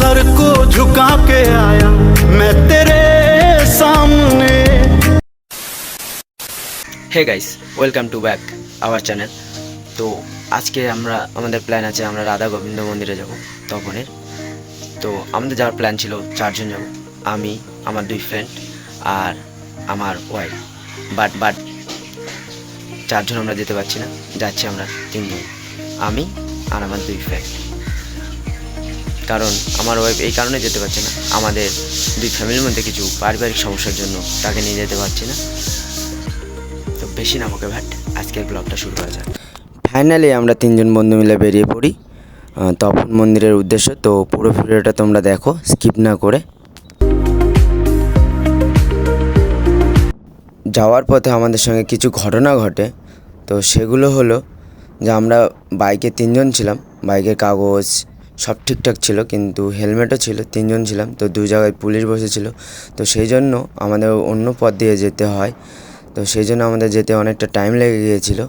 Sir को झुका के आया मैं तेरे सामने hey guys welcome to back our channel তো আজকে আমরা আমাদের প্ল্যান আছে আমরা রাধা গোবিন্দ মন্দিরে যাব তপনের তো আমাদের যাওয়ার প্ল্যান ছিল চারজন যাব আমি আমার দুই ফ্রেন্ড আর আমার ওয়াইফ বাট বাট চারজন আমরা যেতে পারছি না যাচ্ছি আমরা তিনজন আমি আর আমার দুই ফ্রেন্ড কারণ আমার ওয়াইফ এই কারণে যেতে পারছে না। আমাদের দুই ফ্যামিলির মধ্যে কিছু পারিবারিক সমস্যার জন্য তাকে নিয়ে যেতে পারছি না। তো বেশি না আমাকে ভাট, আজকের ব্লগটা শুরু করা যাক। ফাইনালি আমরা তিনজন বন্ধু মিলে বেরিয়ে পড়ি তপন মন্দিরের উদ্দেশ্য। তো পুরো ভিডিওটা তোমরা দেখো স্কিপ না করে। যাওয়ার পথে আমাদের সঙ্গে কিছু ঘটনা ঘটে। তো সেগুলো হলো যে আমরা বাইকে তিনজন ছিলাম। বাইকের কাগজ সব ঠিকঠাক ছিল, কিন্তু হেলমেটও ছিল, তিনজন ছিলাম, তো দু জায়গায় পুলিশ বসেছিল। তো সেই জন্য আমাদের অন্য পথ দিয়ে যেতে হয়। তো সেই জন্য আমাদের যেতে অনেকটা টাইম লেগে গিয়েছিল।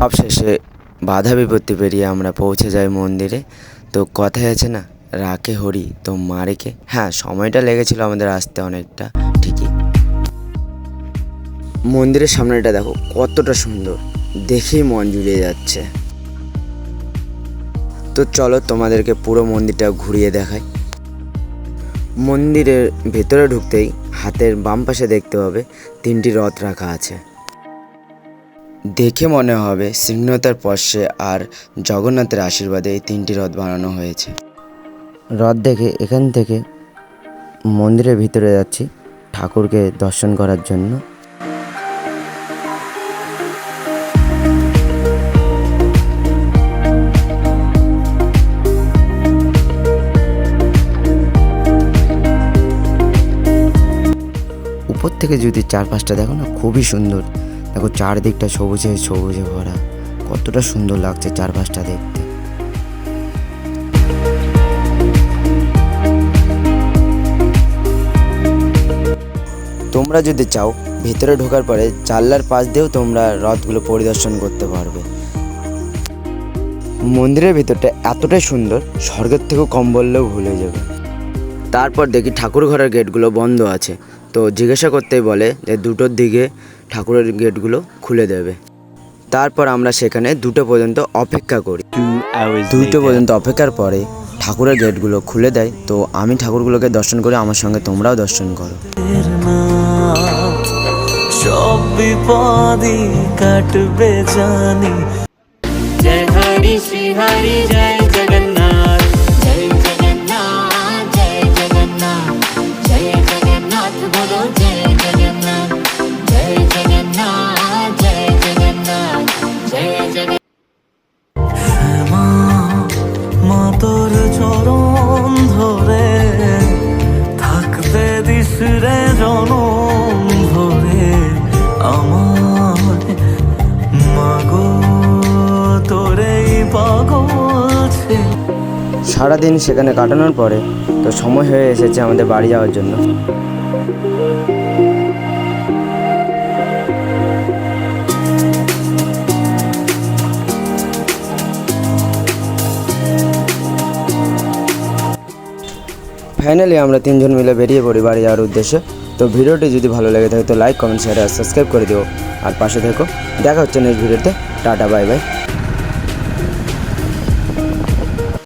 সবশেষে বাধা বিপত্তি পেরিয়ে আমরা পৌঁছে যাই মন্দিরে। তো কথায় আছে না, রাখে হরি, তো মারেকে হ্যাঁ সময়টা লেগেছিল আমাদের আসতে অনেকটা, ঠিকই। মন্দিরের সামনেটা দেখো, কতটা সুন্দর, দেখেই মন জুড়িয়ে যাচ্ছে। তো চলো তোমাদেরকে পুরো মন্দিরটা ঘুরিয়ে দেখাই। মন্দিরের ভেতরে ঢুকতেই হাতের বাম পাশে দেখতে হবে তিনটি রথ রাখা আছে। দেখে মনে হবে সিংহতার পশ্বে আর জগন্নাথের আশীর্বাদে এই তিনটি রথ বানানো হয়েছে। রথ দেখে এখান থেকে মন্দিরের ভিতরে যাচ্ছি ঠাকুরকে দর্শন করার জন্য। উপর থেকে যদি চারপাশটা দেখো না, খুবই সুন্দর। দেখো চারদিকটা সবুজে সবুজে ভরা। কতটা সুন্দর লাগছে চারপাশটা দেখতে। তোমরা যদি চাও, ভেতরে ঢোকার পরে জানলার পাশ দিয়েও তোমরা রথগুলো পরিদর্শন করতে পারবে। মন্দিরের ভেতরটা এতটাই সুন্দর, স্বর্গের থেকেও কম বললেও ভুলে যাবে। তারপর দেখি ঠাকুর ঘরের গেটগুলো বন্ধ আছে। তো জিজ্ঞাসা করতেই বলে যে দুটোর দিকে ঠাকুরের গেটগুলো খুলে দেবে। তারপর আমরা সেখানে দুটো পর্যন্ত অপেক্ষা করি। দুটো পর্যন্ত অপেক্ষার পরে ঠাকুরের গেটগুলো খুলে দেয়। তো আমি ঠাকুরগুলোকে দর্শন করে আমার সঙ্গে তোমরাও দর্শন করো। সব জগন্নাথ। জয় জগন্নাথ জয় জগন্নাথ জনম ধরে আমার সারাদিন সেখানে কাটানোর পরে তো সময় হয়ে এসেছে আমাদের বাড়ি যাওয়ার জন্য। ফাইনালি আমরা তিনজন মিলে বেরিয়ে পড়ি বাড়ি যাওয়ার উদ্দেশ্যে। তো ভিডিওটি যদি ভালো লেগে থাকে তো লাইক কমেন্ট শেয়ার আর সাবস্ক্রাইব করে দিও। আর পাশে থেকো। দেখা হচ্ছে নেক্সট ভিডিওতে টাটা বাই বাই